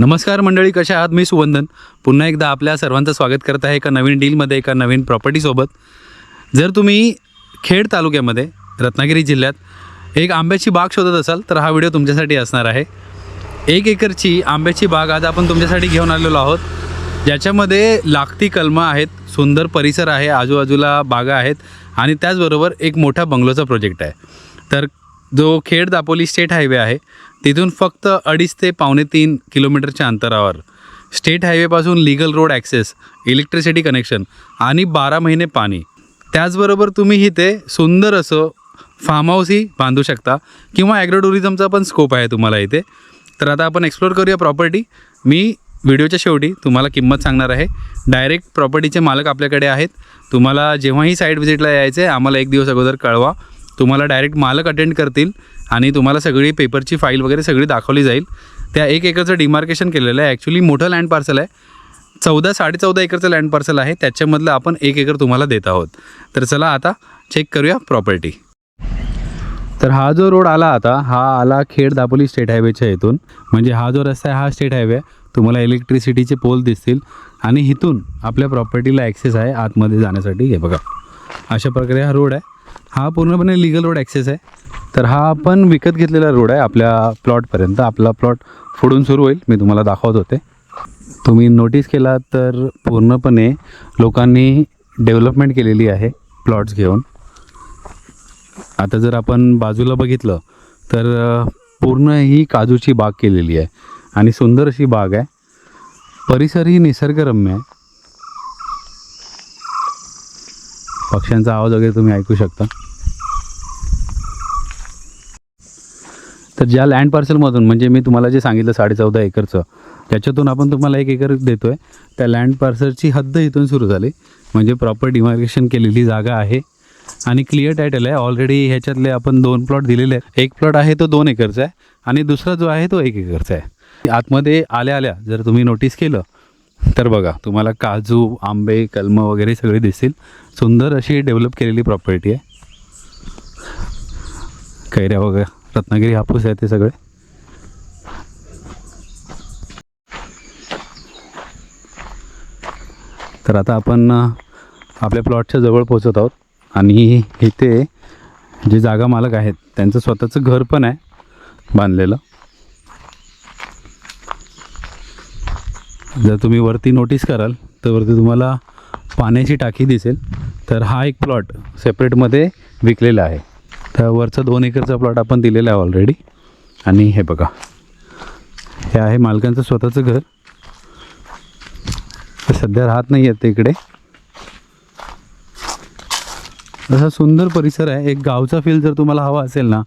नमस्कार मंडळी कशा आहात? मी सुवंदन. पुन्हा एकदा आपल्या सर्वांचं स्वागत करत आहे एका नवीन डीलमध्ये एका नवीन प्रॉपर्टीसोबत जर तुम्ही खेड तालुक्यामध्ये रत्नागिरी जिल्ह्यात एक आंब्याची बाग शोधत असाल तर हा व्हिडिओ तुमच्यासाठी असणार आहे. एक एकरची आंब्याची बाग आज आपण तुमच्यासाठी घेऊन आलेलो आहोत. ज्याच्यामध्ये लागती कलमं आहेत सुंदर परिसर आहे आजूबाजूला बागा आहेत आणि त्याचबरोबर एक मोठा बंगलोचा प्रोजेक्ट आहे. तर जो खेड दापोली स्टेट हायवे आहे तिथून फक्त अडीच ते पावणे तीन किलोमीटरच्या अंतरावर. State हायवेपासून legal road access electricity connection आणि बारा महिने पाणी. त्याचबरोबर तुम्ही इथे सुंदर असं फार्म हाऊसही बांधू शकता किंवा ॲग्रो टुरिझमचा पण स्कोप आहे तुम्हाला इथे. तर आता आपण एक्सप्लोर करूया प्रॉपर्टी मी व्हिडिओच्या शेवटी तुम्हाला किंमत सांगणार आहे. डायरेक्ट प्रॉपर्टीचे मालक आपल्याकडे आहेत. तुम्हाला जेव्हाही साईट व्हिजिटला यायचं आहे आम्हाला एक दिवस अगोदर कळवा. तुम्हाला डायरेक्ट मालक अटेंड करतील आणि तुम्हाला सगळी पेपरची फाईल वगैरे सगळी दाखवली जाईल. त्या एक एकरचं डिमार्केशन केलेलं आहे. ॲक्च्युली मोठं लँड पार्सल आहे. चौदा साडेचौदा एकरचं लँड पार्सल आहे. त्याच्यामधलं आपण एक एकर तुम्हाला देत आहोत. तर चला आता चेक करूया प्रॉपर्टी तर हा जो रोड आला आता हा आला खेड दापोली स्टेट हायवेच्या इथून. म्हणजे हा जो रस्ता आहे हा स्टेट हायवे आहे. तुम्हाला इलेक्ट्रिसिटीचे पोल दिसतील. आणि इथून आपल्या प्रॉपर्टीला ॲक्सेस आहे आतमध्ये जाण्यासाठी. हे बघा. अशा प्रकारे हा रोड आहे. हा पूर्णपणे लिगल रोड ॲक्सेस आहे. तर हा आपण विकत घेतलेला रोड आहे आपल्या प्लॉटपर्यंत आपला प्लॉट फोडून सुरू होईल. मी तुम्हाला दाखवत होते. तुम्ही नोटीस केला तर पूर्णपणे लोकांनी डेव्हलपमेंट केलेली आहे प्लॉट्स घेऊन. आता जर आपण बाजूला बघितलं तर पूर्ण ही काजूची बाग केलेली आहे. आणि सुंदर अशी बाग आहे. परिसरही निसर्गरम्य आहे. पक्ष्यांचा आवाज वगैरे तुम्ही ऐकू शकता. तर ज्या लँड पार्सलमधून म्हणजे मी तुम्हाला जे सांगितलं साडेचौदा एकरचं त्याच्यातून आपण तुम्हाला एक एकर देतो आहे त्या लँड पार्सलची हद्द इथून सुरू झाली. म्हणजे प्रॉपर डिमार्केशन केलेली जागा आहे. आणि क्लिअर टायटल आहे. ऑलरेडी ह्याच्यातले आपण दोन प्लॉट दिलेले आहेत. एक प्लॉट आहे तो दोन एकरचा आहे. आणि दुसरा जो आहे तो एक एकरचा आहे. आतमध्ये आल्या आल्या जर तुम्ही नोटीस केलं तर बघा तुम्हाला काजू आंबे कलम वगैरे सगळे दिसतील. सुंदर अशी डेव्हलप केलेली प्रॉपर्टी आहे. कैऱ्या वगैरे रत्नागिरी हापूस आहे ते सगळे. तर आता आपण आपल्या प्लॉटच्या जवळ पोहोचत आहोत. आणि इथे जे जागा मालक आहेत त्यांचं स्वतःचं घर पण आहे बांधलेलं. जर तुम्ही वरती नोटीस कराल तर वरती तुम्हाला पाण्याची टाकी दिसेल. तर हा एक प्लॉट सेपरेटमध्ये विकलेला आहे. तर वरचा दोन एकरचा प्लॉट आपण दिलेला आहे ऑलरेडी आणि हे बघा. हे आहे मालकांचं स्वतःचं घर. सध्या राहत नाही आहेत इकडे. असा सुंदर परिसर आहे. एक गावचा फील जर तुम्हाला हवा असेल ना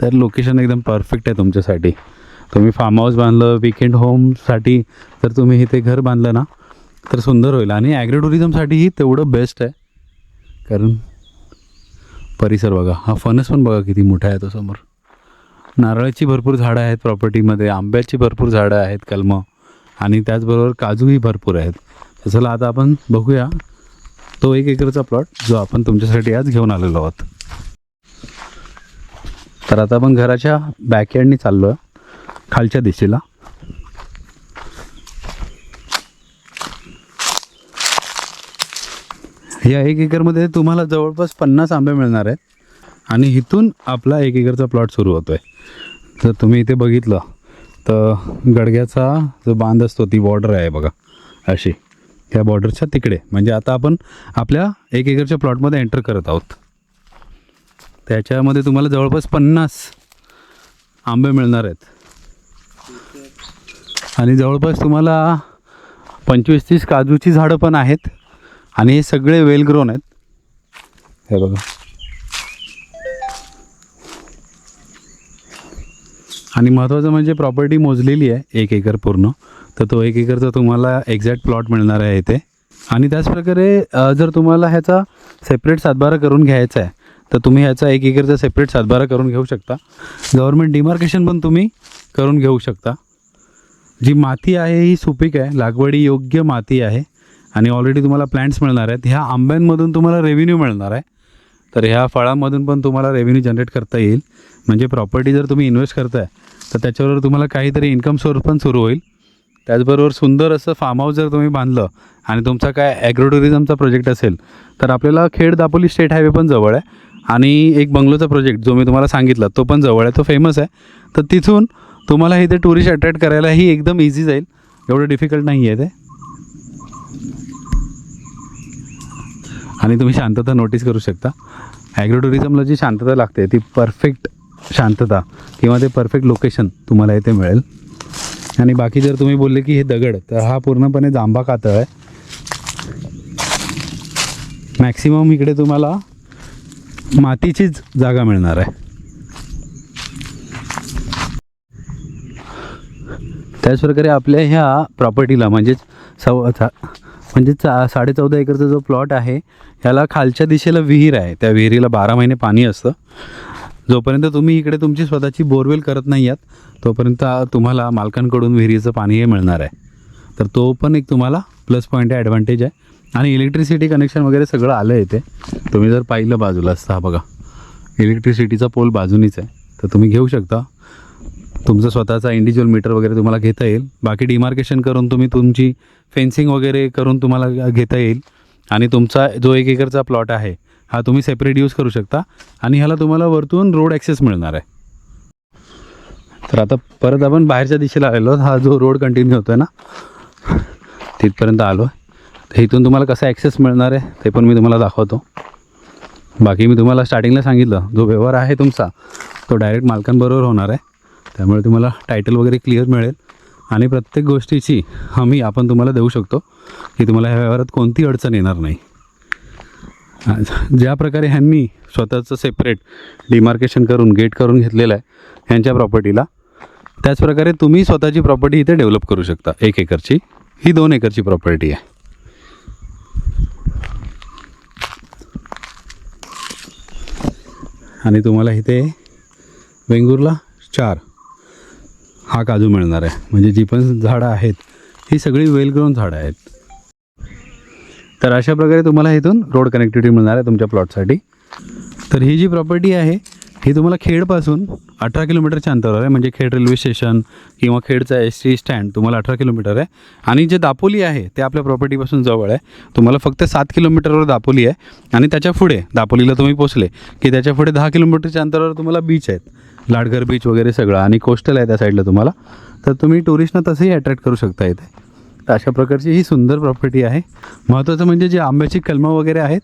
तर लोकेशन एकदम परफेक्ट आहे तुमच्यासाठी. तुम्ही फार्म हाऊस बांधलं विकेंड होमसाठी जर तुम्ही इथे घर बांधलं ना तर सुंदर होईल. आणि ॲग्रो टुरिझमसाठीही तेवढं बेस्ट आहे. कारण परिसर बघा हा फणस पण बघा किती मोठा आहे तो समोर. नारळाची भरपूर झाडं आहेत प्रॉपर्टीमध्ये आंब्याची भरपूर झाडं आहेत कलमं. आणि त्याचबरोबर काजूही भरपूर आहेत. तर चला आता आपण बघूया तो एक एकरचा प्लॉट जो आपण तुमच्यासाठी आज घेऊन आलेलो आहोत. तर आता आपण घराच्या बॅकयार्डनी चाललो आहे खालच्या दिशेला. या एक एकरमध्ये तुम्हाला जवळपास पन्नास आंबे मिळणार आहेत. आणि इथून आपला एक एकरचा प्लॉट सुरू होतो आहे जर तुम्ही इथे बघितलं तर गडग्याचा जो बांध असतो ती बॉर्डर आहे बघा. अशी. ह्या बॉर्डरच्या तिकडे. म्हणजे आता आपण आपल्या एक एकरच्या प्लॉटमध्ये एंटर करत आहोत. त्याच्यामध्ये तुम्हाला जवळपास पन्नास आंबे मिळणार आहेत. आणि जवळपास तुम्हाला पंचवीस तीस काजूची झाडं पण आहेत. आणि हे सगळे वेल ग्रोन आहेत. हे बघा. आणि महत्त्वाचं म्हणजे प्रॉपर्टी मोजलेली आहे एक एकर पूर्ण. तर तो एक एकरचा तुम्हाला एक्झॅक्ट प्लॉट मिळणार आहे इथे. आणि त्याचप्रकारे जर तुम्हाला ह्याचा सेपरेट सातबारा करून घ्यायचा आहे तर तुम्ही ह्याचा एक एकरचा सेपरेट सातबारा करून घेऊ शकता. गव्हर्मेंट डिमार्केशन पण तुम्ही करून घेऊ शकता. जी माती आहे ही सुपीक आहे लागवडी योग्य माती आहे. आणि ऑलरेडी तुम्हाला प्लॅन्ट्स मिळणार आहेत. ह्या आंब्यांमधून तुम्हाला रेव्हेन्यू मिळणार आहे. तर ह्या फळांमधून पण तुम्हाला रेव्हेन्यू जनरेट करता येईल. म्हणजे प्रॉपर्टी जर तुम्ही इन्व्हेस्ट करताय तर त्याच्यावर तुम्हाला काहीतरी इन्कम सोर्स पण सुरू होईल. त्याचबरोबर सुंदर असं फार्म हाऊस जर तुम्ही बांधलं आणि तुमचा काय ॲग्रोटुरिझमचा प्रोजेक्ट असेल तर आपल्याला खेड दापोली स्टेट हायवे पण जवळ आहे. आणि एक बंगलोचा प्रोजेक्ट जो मी तुम्हाला सांगितला तो पण जवळ आहे तो फेमस आहे. तर तिथून तुम्हाला इथे टुरिस्ट अट्रॅक्ट करायलाही एकदम इझी जाईल. एवढं डिफिकल्ट नाही आहे ते. आणि तुम्ही शांतता नोटीस करू शकता. ॲग्रो टुरिझमला जी शांतता लागते ती परफेक्ट शांतता किंवा ते परफेक्ट लोकेशन तुम्हाला इथे मिळेल. आणि बाकी जर तुम्ही बोलले की हे दगड तर हा पूर्णपणे जांभा कातळ आहे. मॅक्सिमम इकडे तुम्हाला मातीचीच जागा मिळणार आहे. त्याचप्रकारे आपल्या ह्या प्रॉपर्टीला म्हणजेच सव चा- म्हणजे चा साडे चौदा एकरचा जो प्लॉट आहे ह्याला खालच्या दिशेला विहीर आहे. त्या विहिरीला बारा महिने पाणी असतं. जोपर्यंत तुम्ही इकडे तुमची स्वतःची बोरवेल करत नाही आहात तोपर्यंत तुम्हाला मालकांकडून विहिरीचं पाणीही मिळणार आहे. तर तो पण एक तुम्हाला प्लस पॉईंट आहे ॲडव्हान्टेज आहे. आणि इलेक्ट्रिसिटी कनेक्शन वगैरे सगळं आलं आहे ते तुम्ही जर पाहिलं बाजूला असता हा बघा. इलेक्ट्रिसिटीचा पोल बाजूनीच आहे. तर तुम्ही घेऊ शकता. तुमचं स्वतःचा इंडिव्हिज्युअल मीटर वगैरे तुम्हाला घेता येईल. बाकी डिमार्केशन करून तुम्ही तुमची फेन्सिंग वगैरे करून तुम्हाला घेता येईल. आणि तुमचा जो एक एकरचा प्लॉट आहे हा तुम्ही सेपरेट यूज करू शकता. आणि ह्याला तुम्हाला वरतून रोड ॲक्सेस मिळणार आहे. तर आता परत आपण बाहेरच्या दिशेला आलेलो हा जो रोड कंटिन्यू होतो आहे ना तिथपर्यंत आलो आहे तर इथून तुम्हाला कसा ॲक्सेस मिळणार आहे ते पण मी तुम्हाला दाखवतो. बाकी मी तुम्हाला स्टार्टिंगला सांगितलं जो व्यवहार आहे तुमचा तो डायरेक्ट मालकांबरोबर होणार आहे. त्यामुळे तुम्हाला टायटल वगैरे क्लिअर मिळेल. आणि प्रत्येक गोष्टीची हमी आपण तुम्हाला देऊ शकतो की तुम्हाला ह्या व्यवहारात कोणती अडचण येणार नाही. ज्या प्रकारे ह्यांनी स्वतःचं सेपरेट डिमार्केशन करून गेट करून घेतलेलं आहे ह्यांच्या प्रॉपर्टीला त्याचप्रकारे तुम्ही स्वतःची प्रॉपर्टी इथे डेव्हलप करू शकता. एक एकरची. ही दोन एकरची प्रॉपर्टी आहे. आणि तुम्हाला इथे वेंगुर्ला चार. हा काजू मिळणार आहे. म्हणजे जी पण झाडं आहेत ही सगळी वेलग्रोन झाडं आहेत. तर अशा प्रकारे तुम्हाला इथून रोड कनेक्टिव्हिटी मिळणार आहे तुमच्या प्लॉटसाठी तर ही जी प्रॉपर्टी आहे ही तुम्हाला खेडपासून अठरा किलोमीटरच्या अंतरावर आहे. म्हणजे खेड रेल्वे स्टेशन किंवा खेडचा एस टी स्टँड तुम्हाला अठरा किलोमीटर आहे. आणि जे दापोली आहे ते आपल्या प्रॉपर्टीपासून जवळ आहे. तुम्हाला फक्त सात किलोमीटरवर दापोली आहे. आणि त्याच्या पुढे दापोलीला तुम्ही पोचले की त्याच्या पुढे दहा किलोमीटरच्या अंतरावर तुम्हाला बीच आहेत. लाडघर बीच वगैरे सगळं आणि कोस्टल आहे त्या साईडला तुम्हाला. तर तुम्ही टुरिस्टना तसंही अट्रॅक्ट करू शकता इथे. तर अशा प्रकारची ही सुंदर प्रॉपर्टी आहे. महत्त्वाचं म्हणजे जी आंब्याची कलमं वगैरे आहेत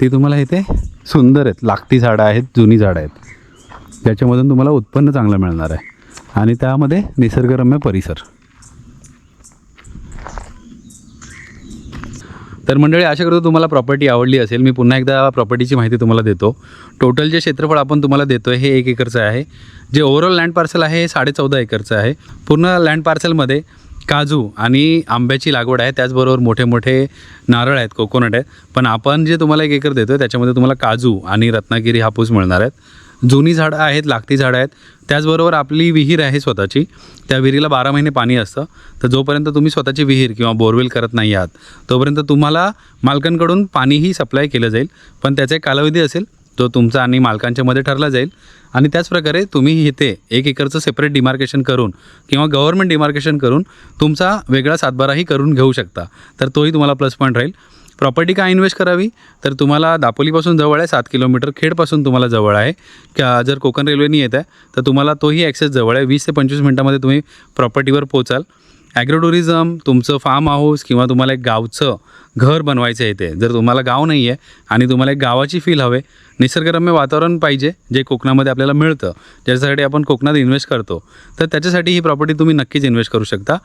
ती तुम्हाला इथे सुंदर आहेत. लागती झाडं आहेत जुनी झाडं आहेत. ज्याच्यामधून तुम्हाला उत्पन्न चांगलं मिळणार आहे. आणि त्यामध्ये निसर्गरम्य परिसर. तर मंडळी आशा करतो तुम्हाला प्रॉपर्टी आवडली असेल. मी पुन्हा एकदा प्रॉपर्टीची माहिती तुम्हाला देतो. टोटल जे क्षेत्रफळ आपण तुम्हाला देतो आहे हे एक एकरचं आहे. जे ओव्हरऑल लँड पार्सल आहे हे साडेचौदा एकरचं आहे. पूर्ण लँड पार्सलमध्ये काजू आणि आंब्याची लागवड आहे. त्याचबरोबर मोठे मोठे नारळ आहेत कोकोनट आहेत. पण आपण जे तुम्हाला एक एकर देतो आहे त्याच्यामध्ये तुम्हाला काजू आणि रत्नागिरी हापूस मिळणार आहेत. जुनी झाडं आहेत लागती झाडं आहेत. त्याचबरोबर आपली विहीर आहे स्वतःची. त्या विहिरीला बारा महिने पाणी असतं. तर जोपर्यंत तुम्ही स्वतःची विहीर किंवा बोरवेल करत नाही आहात तोपर्यंत तुम्हाला मालकांकडून पाणीही सप्लाय केलं जाईल. पण त्याचा एक कालावधी असेल जो तुमचा आणि मालकांच्यामध्ये ठरला जाईल. आणि त्याचप्रकारे तुम्ही इथे एक एकरचं सेपरेट डिमार्केशन करून किंवा गव्हर्नमेंट डिमार्केशन करून तुमचा वेगळा सातबाराही करून घेऊ शकता. तर तोही तुम्हाला प्लस पॉईंट राहील. प्रॉपर्टी काय इन्व्हेस्ट करावी? तर तुम्हाला दापोलीपासून जवळ आहे सात किलोमीटर खेडपासून तुम्हाला जवळ आहे. का जर कोकण रेल्वेनी येत आहे तर तुम्हाला तोही ॲक्सेस जवळ आहे. वीस ते पंचवीस मिनटामध्ये तुम्ही प्रॉपर्टीवर पोचाल ॲग्रो टुरिझम तुमचं फार्म हाऊस किंवा तुम्हाला एक गावचं घर बनवायचं आहे ते. जर तुम्हाला गाव नाही आहे आणि तुम्हाला एक गावाची फील हवे निसर्गरम्य वातावरण पाहिजे जे कोकणामध्ये आपल्याला मिळतं ज्याच्यासाठी आपण कोकणात इन्व्हेस्ट करतो तर त्याच्यासाठी ही प्रॉपर्टी तुम्ही नक्कीच इन्व्हेस्ट करू शकता.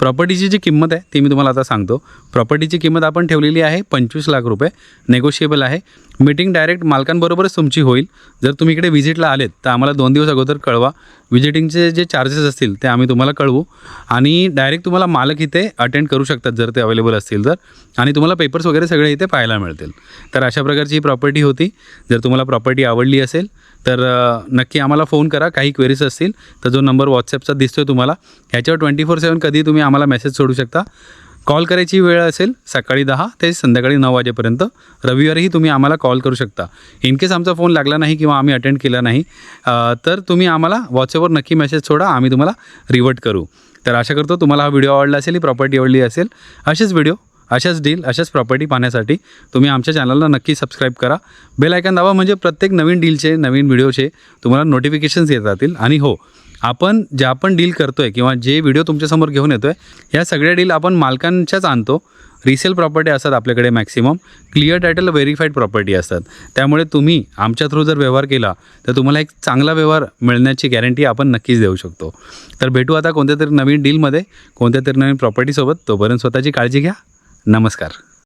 प्रॉपर्टीची जी किंमत आहे ती मी तुम्हाला आता सांगतो. प्रॉपर्टीची किंमत आपण ठेवलेली आहे पंचवीस लाख रुपये नेगोशिएबल आहे. मीटिंग डायरेक्ट मालकांबरोबरच तुमची होईल. जर तुम्ही इकडे व्हिजिटला आलेत तर आम्हाला दोन दिवस अगोदर कळवा. व्हिजिटिंगचे जे चार्जेस असतील ते आम्ही तुम्हाला कळवू. आणि डायरेक्ट तुम्हाला मालक इथे अटेंड करू शकतात जर ते अवेलेबल असतील तर. आणि तुम्हाला पेपर्स वगैरे सगळे इथे पाहायला मिळतील. तर अशा प्रकारची ही प्रॉपर्टी होती. जर तुम्हाला प्रॉपर्टी आवडली असेल तर नक्की आम्हाला फोन करा. काही क्वेरीज असतील तर जो नंबर व्हॉट्सअपचा दिसतोय तुम्हाला ह्याच्यावर ट्वेंटी फोर सेवन कधी तुम्ही आम्हाला मेसेज सोडू शकता. कॉल करायची वेळ असेल सकाळी दहा ते संध्याकाळी नऊ वाजेपर्यंत. रविवारीही तुम्ही आम्हाला कॉल करू शकता. इन केस आमचा फोन लागला नाही किंवा आम्ही अटेंड केला नाही तर तुम्ही आम्हाला व्हॉट्सअपवर नक्की मेसेज सोडा. आम्ही तुम्हाला रिवर्ट करू. तर आशा करतो तुम्हाला हा व्हिडिओ आवडला असेल ही प्रॉपर्टी आवडली असेल. असेच व्हिडिओ अशाच डील अशाच प्रॉपर्टी पाहण्यासाठी तुम्ही आमच्या चॅनलला नक्की सबस्क्राईब करा. बेल आयकन दाबा म्हणजे प्रत्येक नवीन डीलचे नवीन व्हिडिओचे तुम्हाला नोटिफिकेशन्स येत राहतील. आणि हो आपण ज्या पण डील करतो आहे किंवा जे व्हिडिओ तुमच्यासमोर घेऊन येतो आहे या सगळ्या डील आपण मालकांच्याच आणतो. रिसेल प्रॉपर्टी असतात आपल्याकडे maximum clear title verified property असतात. त्यामुळे तुम्ही आमच्या थ्रू जर व्यवहार केला तर तुम्हाला एक चांगला व्यवहार मिळण्याची गॅरंटी आपण नक्कीच देऊ शकतो. तर भेटू आता कोणत्या तरी नवीन डीलमध्ये कोणत्या तरी नवीन प्रॉपर्टीसोबत तोपर्यंत स्वतःची काळजी घ्या. नमस्कार.